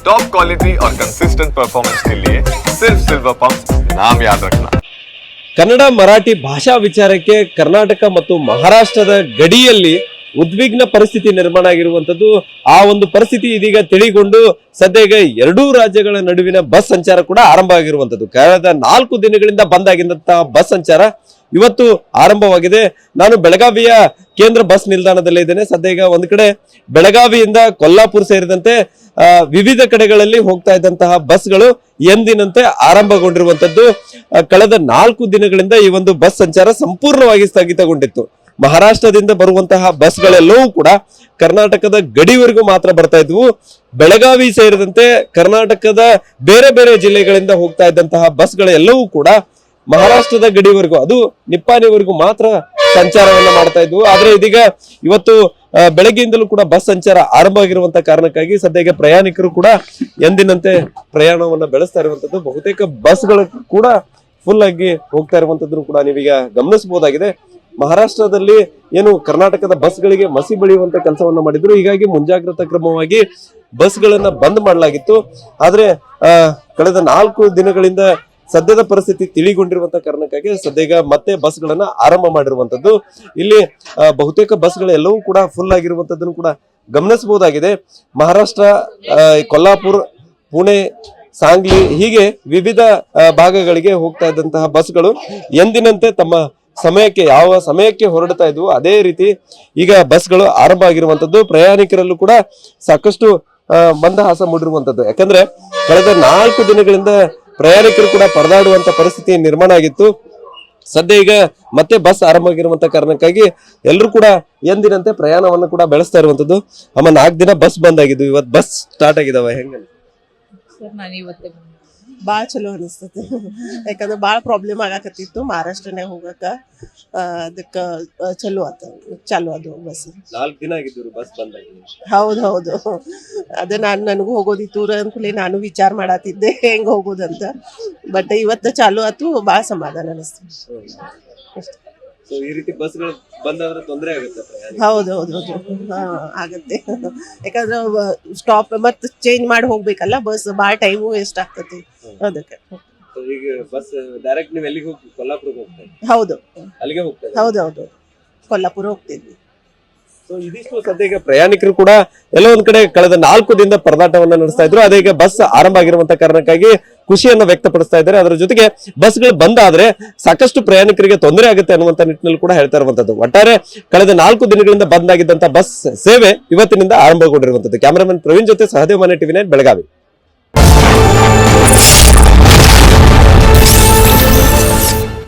Top quality और consistent performance के लिए सिर्फ सिल्वर पंप नाम याद रखना ಕನ್ನಡ ಮರಾಠಿ ಭಾಷಾ ವಿಚಾರಕ್ಕೆ ಕರ್ನಾಟಕ ಮತ್ತು ಮಹಾರಾಷ್ಟ್ರದ ಗಡಿಯಲ್ಲಿ ಉದ್ವಿಗ್ನ ಪರಿಸ್ಥಿತಿ ನಿರ್ಮಾಣ ಆಗಿರುವಂತದ್ದು ಆ ಒಂದು ಪರಿಸ್ಥಿತಿ ಇದೀಗ ತಿಳಿಗೊಂಡು ಸದ್ಯ ಈಗ ಎರಡೂ ರಾಜ್ಯಗಳ ನಡುವಿನ ಬಸ್ ಸಂಚಾರ ಕೂಡ ಆರಂಭ ಆಗಿರುವಂತದ್ದು ಕಳೆದ ನಾಲ್ಕು ದಿನಗಳಿಂದ ಬಂದ್ ಆಗಿದ್ದಂತಹ ಬಸ್ ಸಂಚಾರ ಇವತ್ತು ಆರಂಭವಾಗಿದೆ. ನಾನು ಬೆಳಗಾವಿಯ ಕೇಂದ್ರ ಬಸ್ ನಿಲ್ದಾಣದಲ್ಲಿ ಇದ್ದೇನೆ. ಸದ್ಯ ಈಗ ಒಂದ್ ಕಡೆ ಬೆಳಗಾವಿಯಿಂದ ಕೊಲ್ಲಾಪುರ ಸೇರಿದಂತೆ ವಿವಿಧ ಕಡೆಗಳಲ್ಲಿ ಹೋಗ್ತಾ ಇದ್ದಂತಹ ಬಸ್ಗಳು ಎಂದಿನಂತೆ ಆರಂಭಗೊಂಡಿರುವಂತದ್ದು ಕಳೆದ ನಾಲ್ಕು ದಿನಗಳಿಂದ ಈ ಒಂದು ಬಸ್ ಸಂಚಾರ ಸಂಪೂರ್ಣವಾಗಿ ಸ್ಥಗಿತಗೊಂಡಿತ್ತು. ಮಹಾರಾಷ್ಟ್ರದಿಂದ ಬರುವಂತಹ ಬಸ್ಗಳೆಲ್ಲವೂ ಕೂಡ ಕರ್ನಾಟಕದ ಗಡಿವರೆಗೂ ಮಾತ್ರ ಬರ್ತಾ ಇದ್ವು. ಬೆಳಗಾವಿ ಸೇರಿದಂತೆ ಕರ್ನಾಟಕದ ಬೇರೆ ಬೇರೆ ಜಿಲ್ಲೆಗಳಿಂದ ಹೋಗ್ತಾ ಇದ್ದಂತಹ ಬಸ್ಗಳೆಲ್ಲವೂ ಕೂಡ ಮಹಾರಾಷ್ಟ್ರದ ಗಡಿವರೆಗೂ, ಅದು ನಿಪ್ಪಾನಿವರೆಗೂ ಮಾತ್ರ ಸಂಚಾರವನ್ನ ಮಾಡ್ತಾ ಇದ್ವು. ಆದ್ರೆ ಇದೀಗ ಇವತ್ತು ಬೆಳಗ್ಗೆಯಿಂದಲೂ ಕೂಡ ಬಸ್ ಸಂಚಾರ ಆರಂಭ ಆಗಿರುವಂತ ಕಾರಣಕ್ಕಾಗಿ ಸದ್ಯಕ್ಕೆ ಪ್ರಯಾಣಿಕರು ಕೂಡ ಎಂದಿನಂತೆ ಪ್ರಯಾಣವನ್ನ ಬೆಳೆಸ್ತಾ ಇರುವಂತದ್ದು. ಬಹುತೇಕ ಬಸ್ಗಳು ಕೂಡ ಫುಲ್ ಆಗಿ ಹೋಗ್ತಾ ಇರುವಂತದ್ದನ್ನು ಕೂಡ ನೀವೀಗ ಗಮನಿಸಬಹುದಾಗಿದೆ. ಮಹಾರಾಷ್ಟ್ರದಲ್ಲಿ ಏನು ಕರ್ನಾಟಕದ ಬಸ್ಗಳಿಗೆ ಮಸಿ ಬೆಳೆಯುವಂತ ಕೆಲಸವನ್ನ ಮಾಡಿದ್ರು. ಹೀಗಾಗಿ ಮುಂಜಾಗ್ರತಾ ಕ್ರಮವಾಗಿ ಬಸ್ಗಳನ್ನ ಬಂದ್ ಮಾಡಲಾಗಿತ್ತು. ಆದ್ರೆ ಕಳೆದ ನಾಲ್ಕು ದಿನಗಳಿಂದ ಸದ್ಯದ ಪರಿಸ್ಥಿತಿ ತಿಳಿಗೊಂಡಿರುವಂತ ಕಾರಣಕ್ಕಾಗಿ ಸದ್ಯಗ ಮತ್ತೆ ಬಸ್ಗಳನ್ನ ಆರಂಭ ಮಾಡಿರುವಂತದ್ದು. ಇಲ್ಲಿ ಬಹುತೇಕ ಬಸ್ಗಳೆಲ್ಲವೂ ಕೂಡ ಫುಲ್ ಆಗಿರುವಂತದ್ದನ್ನು ಕೂಡ ಗಮನಿಸಬಹುದಾಗಿದೆ. ಮಹಾರಾಷ್ಟ್ರ ಕೊಲ್ಲಾಪುರ್, ಪುಣೆ, ಸಾಂಗ್ಲಿ ಹೀಗೆ ವಿವಿಧ ಭಾಗಗಳಿಗೆ ಹೋಗ್ತಾ ಇದ್ದಂತಹ ಬಸ್ಗಳು ಎಂದಿನಂತೆ ತಮ್ಮ ಸಮಯಕ್ಕೆ ಯಾವ ಸಮಯಕ್ಕೆ ಹೊರಡ್ತಾ ಇದ್ವು ಅದೇ ರೀತಿ ಈಗ ಬಸ್ಗಳು ಆರಂಭ ಆಗಿರುವಂತದ್ದು. ಪ್ರಯಾಣಿಕರಲ್ಲೂ ಕೂಡ ಸಾಕಷ್ಟು ಮಂದಹಾಸ ಮೂಡಿರುವಂತದ್ದು. ಯಾಕಂದ್ರೆ, ಕಳೆದ ನಾಲ್ಕು ದಿನಗಳಿಂದ ಪ್ರಯಾಣಿಕರು ಕೂಡ ಪರದಾಡುವಂತ ಪರಿಸ್ಥಿತಿ ನಿರ್ಮಾಣ ಆಗಿತ್ತು. ಸದ್ಯ ಈಗ ಮತ್ತೆ ಬಸ್ ಆರಂಭ ಆಗಿರುವಂತ ಕಾರಣಕ್ಕಾಗಿ ಎಲ್ಲರೂ ಕೂಡ ಎಂದಿನಂತೆ ಪ್ರಯಾಣವನ್ನು ಕೂಡ ಬೆಳೆಸ್ತಾ ಇರುವಂತದ್ದು. ಅಮ್ಮ, ನಾಲ್ಕು ದಿನ ಬಸ್ ಬಂದ್ ಆಗಿದ್ದು ಇವತ್ತು ಬಸ್ ಸ್ಟಾರ್ಟ್ ಆಗಿದಾವ ಹೆಂಗ ಭಾಳ ಚಲೋ ಅನಿಸ್ತೈತಿ. ಯಾಕಂದ್ರೆ ಭಾಳ ಪ್ರಾಬ್ಲಮ್ ಆಗಾಕತ್ತಿತ್ತು ಮಹಾರಾಷ್ಟ್ರನೇ ಹೋಗಕ್ಕ ಅದಕ್ಕೆ ಚಲೋ ಆತ ಚಾಲು ಅದು ಬಸ್. ನಾಲ್ಕು ದಿನ ಆಗಿದ್ರು ಬಸ್ ಬಂದ ಹೌದು ಹೌದು ಅದೇ ನಾನು ನನಗೂ ಹೋಗೋದಿತ್ತು ಅಂದ್ಕೂಲೆ ನಾನು ವಿಚಾರ ಮಾಡತ್ತಿದ್ದೆ ಹೆಂಗೆ ಹೋಗೋದಂತ. ಬಟ್ ಇವತ್ತು ಚಾಲು ಆತು ಭಾಳ ಸಮಾಧಾನ ಅನಿಸ್ತು. ಸೊ ಈ ರೀತಿ ಬಸ್ಗಳು ಬಂದಾದ್ರೆ ತೊಂದರೆ ಆಗುತ್ತೆ ಹೌದು ಹೌದು. ಹೌದು ಆಗತ್ತೆ. ಯಾಕಂದ್ರೆ ಸ್ಟಾಪ್ ಮತ್ತೆ ಚೇಂಜ್ ಮಾಡಿ ಹೋಗ್ಬೇಕಲ್ಲ ಬಸ್ ಭಾಳ ಟೈಮು ವೇಸ್ಟ್ ಆಗ್ತತಿ ಅದಕ್ಕೆ. ಈಗ ಬಸ್ ಡೈರೆಕ್ಟ್ ನೀವು ಎಲ್ಲಿಗೆ ಹೋಗಿ ಕೊಲ್ಲಾಪುರಕ್ಕೆ ಹೋಗ್ತೀವಿ ಹೌದು. ಅಲ್ಲಿಗೆ ಹೋಗ್ತೀವಿ ಹೌದು ಹೌದು ಕೊಲ್ಲಾಪುರ ಹೋಗ್ತಿದ್ವಿ. ಸೊ ಇದಿಷ್ಟು ಸದ್ಯ ಪ್ರಯಾಣಿಕರು ಕೂಡ ಎಲ್ಲ ಒಂದ್ ಕಡೆ ಕಳೆದ ನಾಲ್ಕು ದಿನದ ಪರದಾಟವನ್ನ ನಡೆಸ್ತಾ ಇದ್ರು. ಅದೇ ಈಗ ಬಸ್ ಆರಂಭ ಆಗಿರುವಂತ ಕಾರಣಕ್ಕಾಗಿ ಖುಷಿಯನ್ನ ವ್ಯಕ್ತಪಡಿಸ್ತಾ ಇದ್ದಾರೆ. ಅದರ ಜೊತೆಗೆ ಬಸ್ಗಳು ಬಂದಾದ್ರೆ ಸಾಕಷ್ಟು ಪ್ರಯಾಣಿಕರಿಗೆ ತೊಂದರೆ ಆಗುತ್ತೆ ಅನ್ನುವಂತ ನಿಟ್ಟಿನಲ್ಲಿ ಕೂಡ ಹೇಳ್ತಾ ಇರುವಂತದ್ದು. ಒಟ್ಟಾರೆ ಕಳೆದ ನಾಲ್ಕು ದಿನಗಳಿಂದ ಬಂದ್ ಆಗಿದ್ದಂತ ಬಸ್ ಸೇವೆ ಇವತ್ತಿನಿಂದ ಆರಂಭಗೊಂಡಿರುವಂತದ್ದು. ಕ್ಯಾಮರಾಮನ್ ಪ್ರವೀಣ್ ಜೊತೆ ಸಹದೇವ್ ಮನೆ ಟಿವಿ ನೈನ್ ಬೆಳಗಾವಿ.